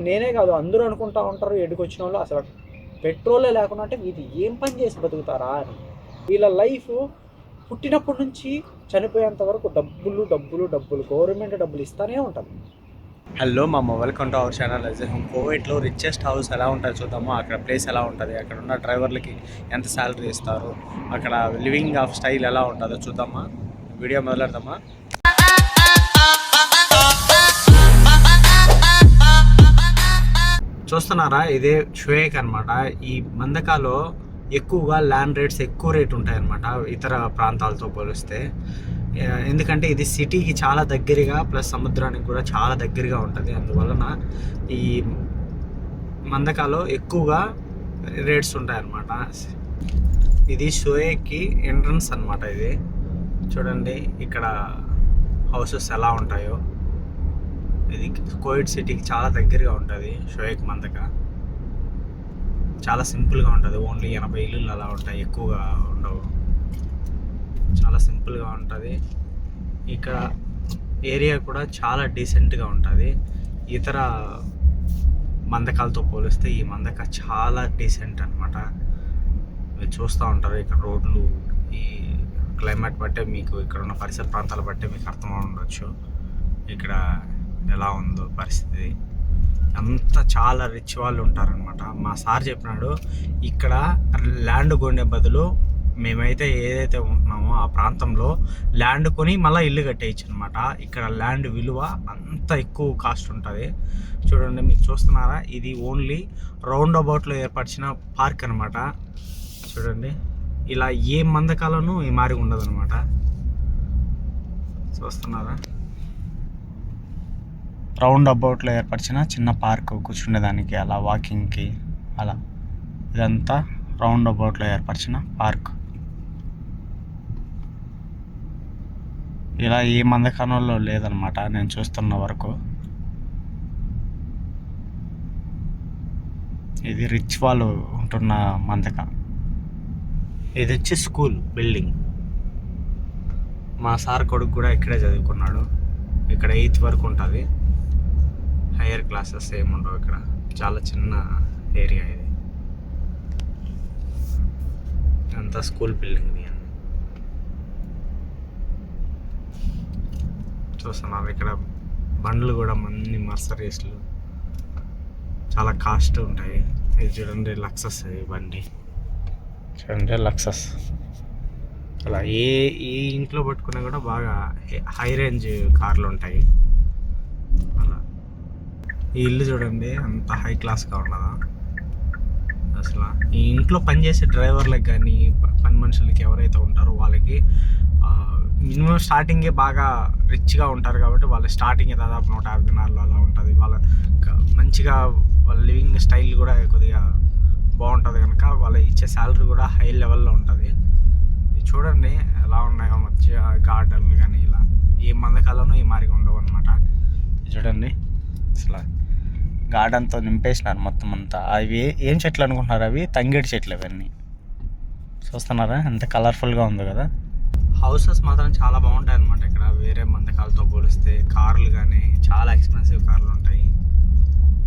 నేనే కాదు అందరూ అనుకుంటా ఉంటారు ఎడుకొచ్చిన వాళ్ళు అసలు పెట్రోలే లేకుండా అంటే వీళ్ళు ఏం పని చేసి బతుకుతారా అని. వీళ్ళ లైఫ్ పుట్టినప్పటి నుంచి చనిపోయేంత వరకు డబ్బులు డబ్బులు డబ్బులు గవర్నమెంట్ డబ్బులు ఇస్తానే ఉంటుంది. హలో మా welcome to our channel home కోవిడ్లో రిచెస్ట్ హౌస్ ఎలా ఉంటుంది చూద్దాము? అక్కడ ప్లేస్ ఎలా ఉంటుంది? అక్కడ ఉన్న డ్రైవర్లకి ఎంత శాలరీ ఇస్తారు? అక్కడ లివింగ్ ఆఫ్ స్టైల్ ఎలా ఉంటుందో చూద్దామా? వీడియో మొదలెడదామా? చూస్తున్నారా? ఇదే షోయేక్ అనమాట ఈ మందకాలో ఎక్కువగా ల్యాండ్ రేట్స్ ఎక్కువ రేట్ ఉంటాయన్నమాట ఇతర ప్రాంతాలతో పోలిస్తే. ఎందుకంటే ఇది సిటీకి చాలా దగ్గరగా ప్లస్ సముద్రానికి కూడా చాలా దగ్గరగా ఉంటుంది. అందువలన ఈ మందకాలో ఎక్కువగా రేట్స్ ఉంటాయన్నమాట. ఇది షోయేకి ఎంట్రన్స్ అన్నమాట ఇది. చూడండి ఇక్కడ హౌసెస్ ఎలా ఉంటాయో. ఇది కోవిడ్ సిటీకి చాలా దగ్గరగా ఉంటుంది షోయక్ మందక చాలా సింపుల్గా ఉంటుంది ఓన్లీ ఎనభై ఇల్లులు అలా ఉంటాయి ఎక్కువగా ఉండవు. చాలా సింపుల్గా ఉంటుంది. ఇక్కడ ఏరియా కూడా చాలా డీసెంట్గా ఉంటుంది. ఇతర మందకాలతో పోలిస్తే ఈ మందక చాలా డీసెంట్ అనమాట మీరు చూస్తూ ఉంటారు ఇక్కడ రోడ్లు ఈ క్లైమేట్ బట్టే మీకు ఇక్కడ ఉన్న పరిసర ప్రాంతాల బట్టే మీకు అర్థం ఉండొచ్చు. ఇక్కడ ఎలా ఉందో పరిస్థితి. అంత చాలా రిచ్ వాళ్ళు ఉంటారనమాట మా సార్ చెప్పినాడు ఇక్కడ ల్యాండ్ కొనే బదులు మేమైతే ఏదైతే ఉంటున్నామో ఆ ప్రాంతంలో ల్యాండ్ కొని మళ్ళీ ఇల్లు కట్టేయచ్చు అనమాట ఇక్కడ ల్యాండ్ విలువ అంత ఎక్కువ కాస్ట్ ఉంటుంది. చూడండి మీరు చూస్తున్నారా? ఇది ఓన్లీ రౌండ్ అబౌట్లో ఏర్పరిచిన పార్క్ అనమాట చూడండి ఇలా ఏ మందకాలను ఈ మారి ఉండదు అనమాట చూస్తున్నారా? రౌండ్ అబౌట్లో ఏర్పరిచిన చిన్న పార్క్ కూర్చుండేదానికి అలా వాకింగ్కి అలా. ఇదంతా రౌండ్ అబౌట్లో ఏర్పరిచిన పార్క్. ఇలా ఏ మందకాలంలో లేదనమాట నేను చూస్తున్న వరకు. ఇది రిచ్ వాళ్ళు ఉంటున్న మందక. ఇది వచ్చి స్కూల్ బిల్డింగ్. మా సార్ కొడుకు కూడా ఇక్కడే చదువుకున్నాడు. ఇక్కడ ఎయిత్ వరకు ఉంటుంది. హయ్యర్ క్లాసెస్ ఏముండవు ఇక్కడ. చాలా చిన్న ఏరియా ఇది. అంతా స్కూల్ బిల్డింగ్ ఇది చూస్తున్నారు ఇక్కడ బండ్లు కూడా అన్ని మర్సరీస్లు. చాలా కాస్ట్ ఉంటాయి. ఇది చూడండి లక్సస్ బండి. చూడండి లక్సస్. అలా ఏ ఏ ఇంట్లో పట్టుకున్నా కూడా బాగా హై రేంజ్ కార్లు ఉంటాయి. ఈ ఇల్లు చూడండి అంత హై క్లాస్గా ఉండదా అసలు ఈ ఇంట్లో పనిచేసే డ్రైవర్లకు కానీ పని మనుషులకి ఎవరైతే ఉంటారో వాళ్ళకి మినిమం స్టార్టింగే బాగా రిచ్గా ఉంటారు కాబట్టి వాళ్ళ స్టార్టింగ్ దాదాపు నూట యాభై దినాల్లో అలా ఉంటుంది. వాళ్ళ మంచిగా వాళ్ళ లివింగ్ స్టైల్ కూడా కొద్దిగా బాగుంటుంది కనుక వాళ్ళ ఇచ్చే శాలరీ కూడా హై లెవెల్లో ఉంటుంది. చూడండి ఎలా ఉన్నాయో మంచిగా గార్డెన్లు కానీ ఇలా ఏ మందకాలంలో ఈ మారిగా ఉండవు అనమాట చూడండి. అసలు గార్డెన్తో నింపేసినారు మొత్తం అంతా. అవి ఏం చెట్లు అనుకుంటున్నారు అవి? తంగేడి చెట్లు అవన్నీ చూస్తున్నారా? ఎంత కలర్ఫుల్గా ఉందో కదా. హౌసెస్ మాత్రం చాలా బాగుంటాయి అనమాట ఇక్కడ వేరే మందకాలతో పోలిస్తే కార్లు కానీ చాలా ఎక్స్పెన్సివ్ కార్లు ఉంటాయి.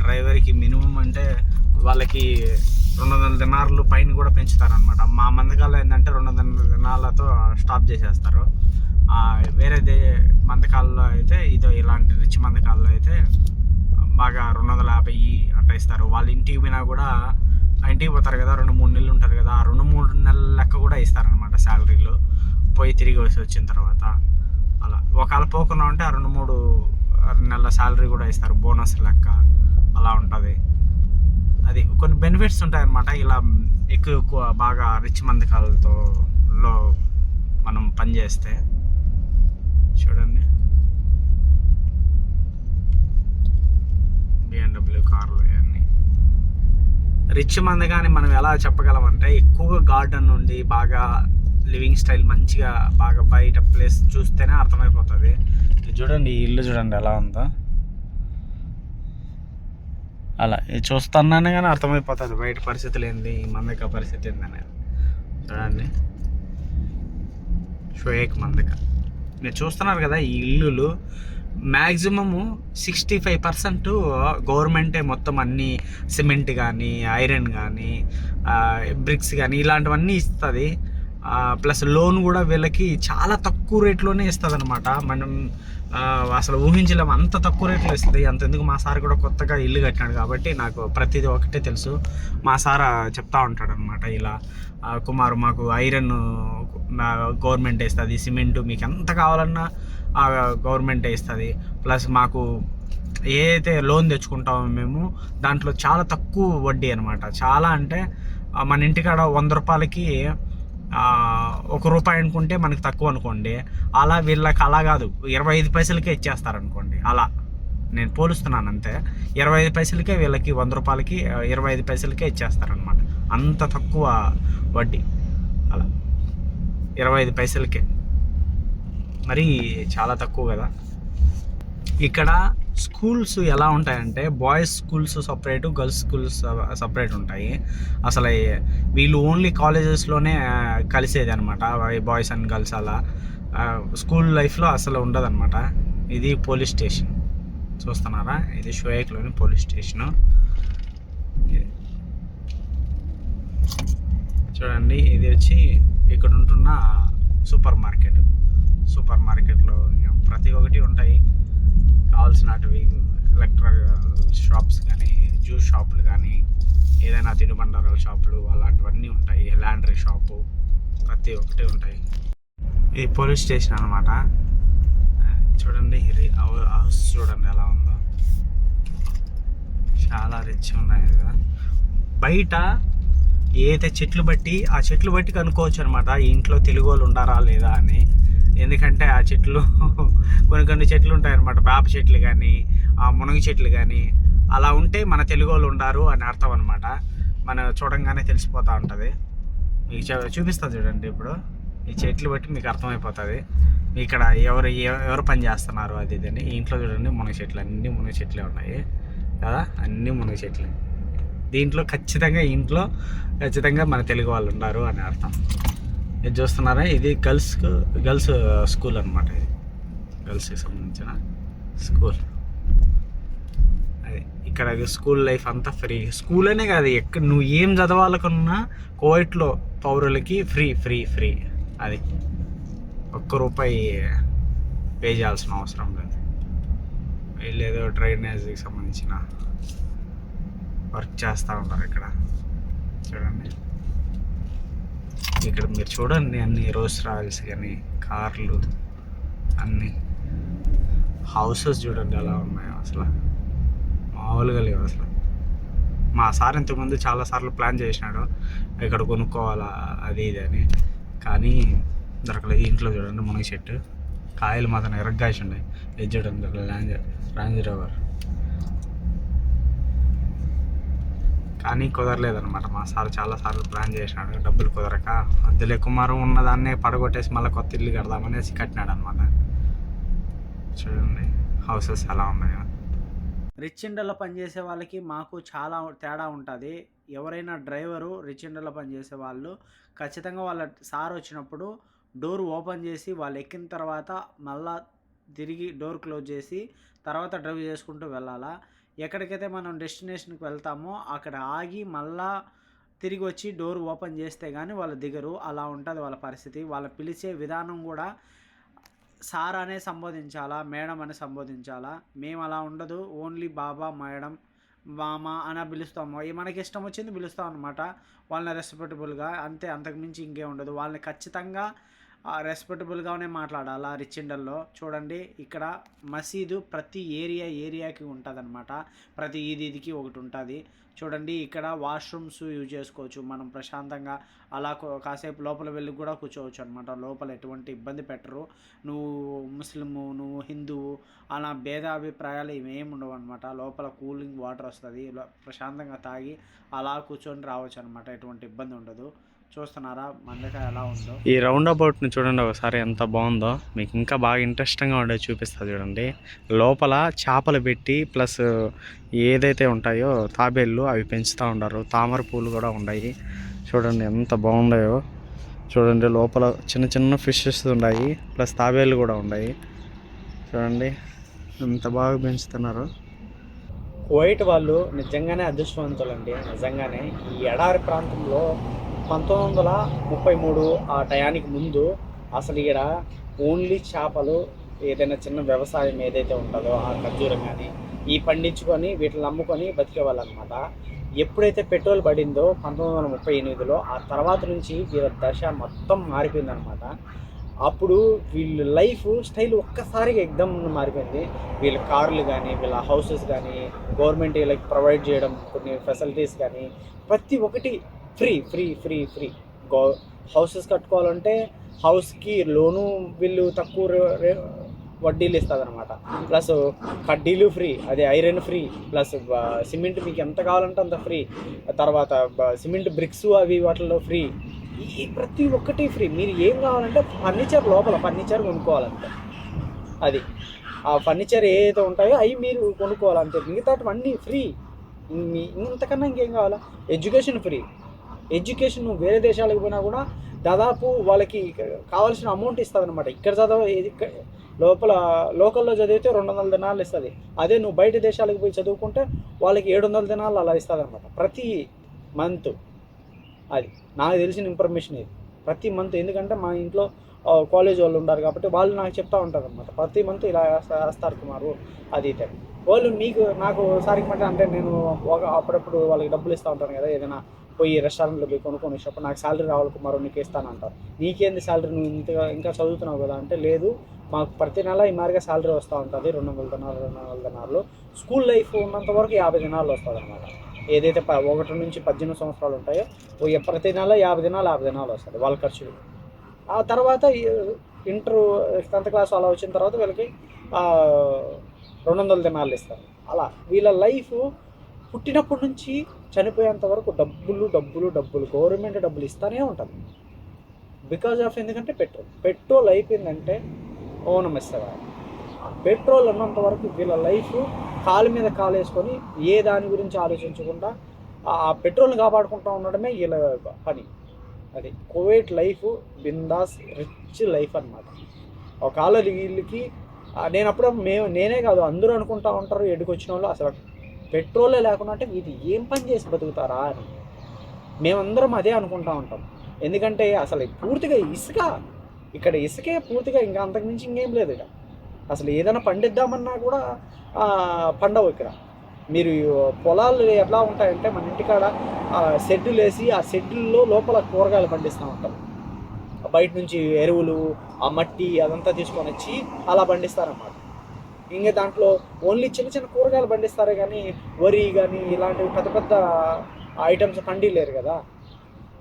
డ్రైవర్కి మినిమం అంటే వాళ్ళకి రెండు వందల దినార్లు పైన కూడా పెంచుతారనమాట మా మందకాలు ఏంటంటే రెండు వందల దినాలతో స్టాప్ చేసేస్తారు. వేరే దే మందకాల్లో అయితే ఇదో ఇలాంటి రిచ్ మందకాల్లో అయితే బాగా రెండు వందల యాభై అట్లా ఇస్తారు. వాళ్ళ ఇంటికి పోయినా కూడా ఇంటికి పోతారు కదా రెండు మూడు నెలలు ఉంటారు కదా ఆ రెండు మూడు నెలల లెక్క కూడా ఇస్తారనమాట శాలరీలు. పోయి తిరిగి వచ్చి వచ్చిన తర్వాత అలా. ఒకవేళ పోకుండా ఉంటే ఆ రెండు మూడు నెలల శాలరీ కూడా ఇస్తారు బోనస్ లెక్క అలా ఉంటుంది. అది కొన్ని బెనిఫిట్స్ ఉంటాయన్నమాట. ఇలా ఎక్కువ ఎక్కువ బాగా రిచ్ మందకాలతో లో మనం పని చేస్తే. చూడండి. బిఎండబ్ల్యూ కార్లు ఇవన్నీ. రిచ్ మంది కానీ మనం ఎలా చెప్పగలమంటే ఎక్కువగా గార్డెన్ నుండి బాగా లివింగ్ స్టైల్ మంచిగా బాగా బయట ప్లేస్ చూస్తేనే అర్థమైపోతుంది. ఇది చూడండి ఈ ఇల్లు చూడండి ఎలా ఉందో. అలా చూస్తున్నానే కానీ అర్థమైపోతుంది బయట పరిస్థితులు ఏంది ఈ మందక పరిస్థితి ఏంది చూడండి. షోయేక్ మందక. మీరు చూస్తున్నారు కదా ఈ ఇల్లులు మ్యాక్సిమము సిక్స్టీ ఫైవ్ పర్సెంట్ గవర్నమెంటే మొత్తం అన్నీ సిమెంట్ కానీ ఐరన్ కానీ బ్రిక్స్ కానీ ఇలాంటివన్నీ ఇస్తుంది. ప్లస్ లోన్ కూడా వీళ్ళకి చాలా తక్కువ రేట్లోనే ఇస్తుంది అనమాట మనం అసలు ఊహించలేము అంత తక్కువ రేట్లో ఇస్తుంది. అంతెందుకు మా సార్ కూడా కొత్తగా ఇల్లు కట్టినాడు కాబట్టి నాకు ప్రతిదీ ఒకటే తెలుసు. మా సార్ చెప్తా ఉంటాడు అనమాట ఇలా కుమారు కుమార్ మాకు ఐరన్ గవర్నమెంట్ వేస్తుంది సిమెంట్ మీకు ఎంత కావాలన్నా గవర్నమెంటే ఇస్తుంది ప్లస్ మాకు ఏదైతే లోన్ తెచ్చుకుంటామో మేము దాంట్లో చాలా తక్కువ వడ్డీ అనమాట చాలా అంటే మన ఇంటికాడ వంద రూపాయలకి ఒక రూపాయి అనుకుంటే మనకి తక్కువ అనుకోండి. అలా వీళ్ళకి అలా కాదు. ఇరవై ఐదు పైసలకే ఇచ్చేస్తారు అనుకోండి అలా నేను పోలుస్తున్నాను అంతే. ఇరవై ఐదు పైసలకే వీళ్ళకి వంద రూపాయలకి ఇరవై ఐదు పైసలకే ఇచ్చేస్తారనమాట అంత తక్కువ వడ్డీ. అలా. ఇరవై ఐదు పైసలకే. మరి చాలా తక్కువ కదా. ఇక్కడ స్కూల్స్ ఎలా ఉంటాయంటే boys schools separate girls schools separate ఉంటాయి. అసలు వీళ్ళు ఓన్లీ కాలేజెస్లోనే కలిసేది అనమాట బాయ్స్ అండ్ గర్ల్స్ అలా. స్కూల్ లైఫ్లో అసలు ఉండదన్నమాట. ఇది పోలీస్ స్టేషన్. చూస్తున్నారా? ఇది షోయక్లోని పోలీస్ స్టేషను. చూడండి ఇది వచ్చి ఇక్కడ ఉంటున్న సూపర్ మార్కెట్. సూపర్ మార్కెట్లో ఇంకా ప్రతి ఒక్కటి ఉంటాయి. కావాల్సినటివి ఎలక్ట్రిక్ షాప్స్ కానీ జ్యూస్ షాపులు కానీ ఏదైనా తినుబండారాల షాపులు అలాంటివన్నీ ఉంటాయి. ల్యాండ్రీ షాపు ప్రతి ఒక్కటి ఉంటాయి. ఇది పోలీస్ స్టేషన్ అనమాట చూడండి హౌస్ చూడండి ఎలా ఉందో. చాలా రిచ్ ఉన్నాయి కదా. బయట ఏదైతే చెట్లు బట్టి ఆ చెట్లు బట్టి కనుక్కోవచ్చు అనమాట ఈ ఇంట్లో తెలుగు వాళ్ళు ఉండారా లేదా అని. ఎందుకంటే ఆ చెట్లు కొన్ని కొన్ని చెట్లు ఉంటాయన్నమాట. వేప చెట్లు కానీ ఆ మునగ చెట్లు కానీ అలా ఉంటే మన తెలుగు వాళ్ళు ఉండారు అని అర్థం అనమాట మనం చూడంగానే తెలిసిపోతూ ఉంటుంది. మీకు చూ- చూపిస్తా చూడండి ఇప్పుడు. ఈ చెట్లు బట్టి మీకు అర్థమైపోతుంది. ఇక్కడ ఎవరు ఎవ- ఎవరు పని చేస్తున్నారు అది ఇది ఇంట్లో చూడండి మునగ చెట్లు అన్నీ మునగ చెట్లే ఉన్నాయి. కదా? అన్నీ మునగ చెట్లు. దీంట్లో ఖచ్చితంగా ఇంట్లో ఖచ్చితంగా మన తెలుగు వాళ్ళు ఉన్నారు అని అర్థం. ఇది చూస్తున్నారా? ఇది గర్ల్స్ గర్ల్స్ స్కూల్ అనమాట ఇది. గర్ల్స్కి సంబంధించిన స్కూల్. అది ఇక్కడ స్కూల్ లైఫ్ అంతా ఫ్రీ. స్కూల్ అనే కాదు ఎక్కడ నువ్వు ఏం చదవాలనుకున్నా కోవిట్లో పౌరులకి ఫ్రీ ఫ్రీ ఫ్రీ. అది ఒక్క రూపాయి పే చేయాల్సిన అవసరం లేదు. లేదో డ్రైనేజ్కి డ్రైనేజీకి సంబంధించిన వర్క్ చేస్తూ ఉంటారు ఇక్కడ. చూడండి. ఇక్కడ మీరు చూడండి అన్ని రోస్ రాయల్స్ కానీ కార్లు అన్ని. హౌసెస్ చూడండి ఎలా ఉన్నాయో అసలు. మామూలుగా లేవు అసలు. మా సార్ ఇంతకుముందు చాలా సార్లు ప్లాన్ చేసినాడు ఇక్కడ కొనుక్కోవాలా అది ఇది అని. కానీ దొరకలేదు. ఇంట్లో చూడండి మునగ చెట్టు. కాయలు మాత్రం ఎరగ్గాసి ఉన్నాయి. ఇది చూడండి ల్యాండ్ రేంజ్ రోవర్ కానీ కుదరలేదనమాట మా సార్ చాలా సార్లు ప్లాన్ చేసినాడు డబ్బులు కుదరక. వద్దులే కుమారం ఉన్నదాన్నే పడగొట్టేసి మళ్ళీ కొత్త ఇల్లు కడదామనేసి కట్టినాడు అనమాట చూడండి హౌసెస్ ఎలా ఉన్నాయో. రిచ్ ఇండల్లో పనిచేసే వాళ్ళకి మాకు చాలా తేడా ఉంటుంది. ఎవరైనా డ్రైవరు రిచ్ ఇండల్లో పనిచేసే వాళ్ళు ఖచ్చితంగా వాళ్ళ సార్ వచ్చినప్పుడు డోర్ ఓపెన్ చేసి వాళ్ళు ఎక్కిన తర్వాత మళ్ళా తిరిగి డోర్ క్లోజ్ చేసి తర్వాత డ్రైవ్ చేసుకుంటూ వెళ్ళాలా? ఎక్కడికైతే మనం డెస్టినేషన్కి వెళ్తామో అక్కడ ఆగి మళ్ళా తిరిగి వచ్చి డోర్ ఓపెన్ చేస్తే కానీ వాళ్ళు దిగరు. అలా ఉంటుంది వాళ్ళ పరిస్థితి. వాళ్ళ పిలిచే విధానం కూడా సార్ అనే సంబోధించాలా మేడం అని సంబోధించాలా? మేము అలా ఉండదు. ఓన్లీ బాబా మేడం మామ అని పిలుస్తాము. మనకి ఇష్టం వచ్చింది పిలుస్తాం అనమాట వాళ్ళని రెస్పెక్టబుల్గా అంతే. అంతకుమించి ఇంకే ఉండదు. వాళ్ళని ఖచ్చితంగా రెస్పెక్టబుల్గానే మాట్లాడాలా రిచిండల్లో చూడండి ఇక్కడ మసీదు ప్రతి ఏరియా ఏరియాకి ఉంటుంది ప్రతి ఇదికి ఒకటి ఉంటుంది చూడండి ఇక్కడ వాష్రూమ్స్ యూజ్ చేసుకోవచ్చు. మనం ప్రశాంతంగా అలా కాసేపు లోపల వెళ్ళి కూడా కూర్చోవచ్చు అనమాట లోపల ఎటువంటి ఇబ్బంది పెట్టరు. నువ్వు ముస్లిము నువ్వు హిందువు అలా భేదాభిప్రాయాలు ఇవేమి ఉండవు అనమాట లోపల కూలింగ్ వాటర్ వస్తుంది. ప్రశాంతంగా తాగి అలా కూర్చొని రావచ్చు అనమాట ఎటువంటి ఇబ్బంది ఉండదు. చూస్తున్నారా? మందకాయ ఎలా ఉందో? ఈ రౌండ్ అబౌట్ని చూడండి ఒకసారి ఎంత బాగుందో. మీకు ఇంకా బాగా ఇంట్రెస్టింగ్గా ఉండేది చూపిస్తా చూడండి. లోపల చేపలు పెట్టి ప్లస్ ఏదైతే ఉంటాయో తాబేళ్ళు అవి పెంచుతూ ఉంటారు తామర పూలు కూడా ఉన్నాయి. చూడండి ఎంత బాగున్నాయో చూడండి లోపల చిన్న చిన్న ఫిషెస్ ఉన్నాయి. ప్లస్ తాబేళ్ళు కూడా ఉన్నాయి. చూడండి ఎంత బాగా పెంచుతున్నారు. కువైట్ వాళ్ళు నిజంగానే అదృష్టవంతులండి. నిజంగానే ఈ ఎడారి ప్రాంతంలో పంతొమ్మిది వందల ముప్పై మూడు ఆ టయానికి ముందు అసలు ఇక్కడ ఓన్లీ చేపలు ఏదైనా చిన్న వ్యవసాయం ఏదైతే ఉంటుందో ఆ ఖర్జూరం కానీ ఈ పండించుకొని వీటిని అమ్ముకొని బతికేవాళ్ళు అనమాట ఎప్పుడైతే పెట్రోల్ పడిందో పంతొమ్మిది వందల ముప్పై ఎనిమిదిలో ఆ తర్వాత నుంచి వీళ్ళ దశ మొత్తం మారిపోయిందనమాట. అప్పుడు వీళ్ళ లైఫ్ స్టైల్ ఒక్కసారిగా ఎగ్దమ్ మారిపోయింది. వీళ్ళ కార్లు కానీ వీళ్ళ హౌసెస్ కానీ గవర్నమెంట్ వీళ్ళకి ప్రొవైడ్ చేయడం కొన్ని ఫెసిలిటీస్ కానీ ప్రతి ఒక్కటి free free free free. Go houses కట్టుకోవాలంటే హౌస్కి లోను బిల్లు తక్కువ రే- రే- వడ్డీలు ఇస్తుంది అనమాట ప్లస్ కడ్డీలు ఫ్రీ అదే ఐరన్ ఫ్రీ ప్లస్ సిమెంట్ మీకు ఎంత కావాలంటే అంత ఫ్రీ. తర్వాత సిమెంట్ బ్రిక్స్ అవి వాటిల్లో ఫ్రీ. ఈ ప్రతి ఒక్కటి ఫ్రీ. మీరు ఏం కావాలంటే ఫర్నిచర్ లోపల ఫర్నిచర్ కొనుక్కోవాలంటే అది. ఆ ఫర్నిచర్ ఏదైతే ఉంటాయో అవి మీరు కొనుక్కోవాలంతే. మిగతావన్నీ ఫ్రీ. ఇంతకన్నా ఇంకేం కావాలా? Education free. ఎడ్యుకేషన్ నువ్వు వేరే దేశాలకు పోయినా కూడా దాదాపు వాళ్ళకి కావాల్సిన అమౌంట్ ఇస్తుంది అనమాట ఇక్కడ చదవ లోపల లోకల్లో చదివితే రెండు వందల దినాలు ఇస్తుంది. అదే నువ్వు బయట దేశాలకు పోయి చదువుకుంటే వాళ్ళకి ఏడు వందల దినాలు అలా ఇస్తుంది అనమాట ప్రతి మంత్ అది. నాకు తెలిసిన ఇన్ఫర్మేషన్ ఇది. ప్రతి మంత్ ఎందుకంటే మా ఇంట్లో కాలేజ్ వాళ్ళు ఉంటారు కాబట్టి వాళ్ళు నాకు చెప్తా ఉంటారు అనమాట ప్రతి మంత్ ఇలా వేస్తారు కుమారు అది ఇది వాళ్ళు మీకు నాకు సారికి మాట అంటే నేను ఒక అప్పుడప్పుడు వాళ్ళకి డబ్బులు ఇస్తూ ఉంటాను కదా ఏదైనా పోయి రెస్టారెంట్లో పోయి కొనుక్కొని వచ్చినప్పుడు నాకు శాలరీ రావాలి కుమారు నీకు ఇస్తాను అంటారు. నీకేంది శాలరీ నువ్వు ఇంతగా ఇంకా చదువుతున్నావు కదా అంటే లేదు. మాకు ప్రతి నెల ఈ మారిగా శాలరీ వస్తూ ఉంటుంది. రెండు వందల దినాలు రెండు వందల దినాలు. స్కూల్ లైఫ్ ఉన్నంత వరకు యాభై దినాలు వస్తుంది అనమాట ఏదైతే ప- ఒకటి నుంచి పద్దెనిమిది సంవత్సరాలు ఉంటాయో ప్రతి నెల యాభై దినాలు యాభై దినాలు వస్తుంది వాళ్ళ ఖర్చులు. ఆ తర్వాత ఇంటర్ టెన్త్ క్లాస్ అలా వచ్చిన తర్వాత వీళ్ళకి రెండు వందల దినాలు ఇస్తారు. అలా వీళ్ళ లైఫ్ పుట్టినప్పటి నుంచి చనిపోయేంత వరకు డబ్బులు డబ్బులు డబ్బులు గవర్నమెంట్ డబ్బులు ఇస్తూనే ఉంటుంది. బికాజ్ ఆఫ్ ఎందుకంటే పెట్రోల్. పెట్రోల్ అయిపోయిందంటే ఓనం ఇస్తారు పెట్రోల్ ఉన్నంత వరకు వీళ్ళ లైఫ్ కాలు మీద కాలు వేసుకొని ఏ దాని గురించి ఆలోచించకుండా ఆ పెట్రోల్ని కాపాడుకుంటూ ఉండడమే వీళ్ళ పని. అది కోవిడ్ లైఫ్ బిందాస్ రిచ్ లైఫ్ అనమాట ఒకవేళ వీళ్ళకి నేను అప్పుడు మేము నేనే కాదు అందరూ అనుకుంటా ఉంటారు ఎడుకొచ్చిన వాళ్ళు అసలు పెట్రోలే లేకుండా అంటే వీళ్ళు ఏం పని చేసి బతుకుతారా అని. మేమందరం అదే అనుకుంటా ఉంటాం. ఎందుకంటే అసలు పూర్తిగా ఇసుక ఇక్కడ ఇసుకే పూర్తిగా ఇంకా అంతకుమించి ఇంకేం లేదు ఇక్కడ. అసలు ఏదైనా పండిద్దామన్నా కూడా పండవు ఇక్కడ. మీరు పొలాలు ఎట్లా ఉంటాయంటే మన ఇంటికాడ ఆ, షెడ్డులు వేసి ఆ షెడ్డుల్లో లోపల కూరగాయలు పండిస్తూ ఉంటాం. బయట నుంచి ఎరువులు ఆ మట్టి అదంతా తీసుకొని వచ్చి అలా పండిస్తారన్నమాట. ఇంకా దాంట్లో ఓన్లీ చిన్న చిన్న కూరగాయలు పండిస్తారే కానీ వరి కానీ ఇలాంటివి పెద్ద పెద్ద ఐటమ్స్ పండిలేరు కదా.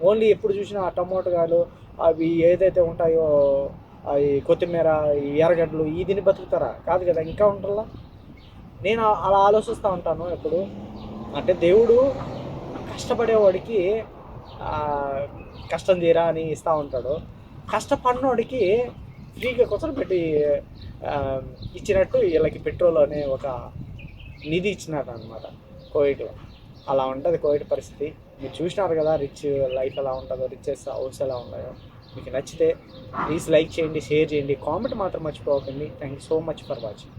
ఓన్లీ ఎప్పుడు చూసినా ఆ టమోటాలు అవి ఏదైతే ఉంటాయో అవి కొత్తిమీర ఈ ఎర్రగడ్డలు ఈ దీన్ని బతుకుతారా? కాదు కదా ఇంకా ఉంటారా నేను అలా ఆలోచిస్తూ ఉంటాను ఎప్పుడు. అంటే దేవుడు కష్టపడేవాడికి కష్టం తీరా అని ఇస్తూ ఉంటాడు. కష్టపడినోడికి ఫ్రీగా కోసం పెట్టి ఇచ్చినట్టు వీళ్ళకి పెట్రోల్ అనే ఒక నిధి ఇచ్చినారు అనమాట కోవిడ్ అలా ఉంటుంది కోవిడ్ పరిస్థితి. మీరు చూసినారు కదా రిచ్ లైఫ్ ఎలా ఉంటుందో రిచెస్ హౌస్ ఎలా ఉన్నాయో. మీకు నచ్చితే ప్లీజ్ లైక్ చేయండి షేర్ చేయండి. కామెంట్ మాత్రం మర్చిపోకండి thank you so much for watching.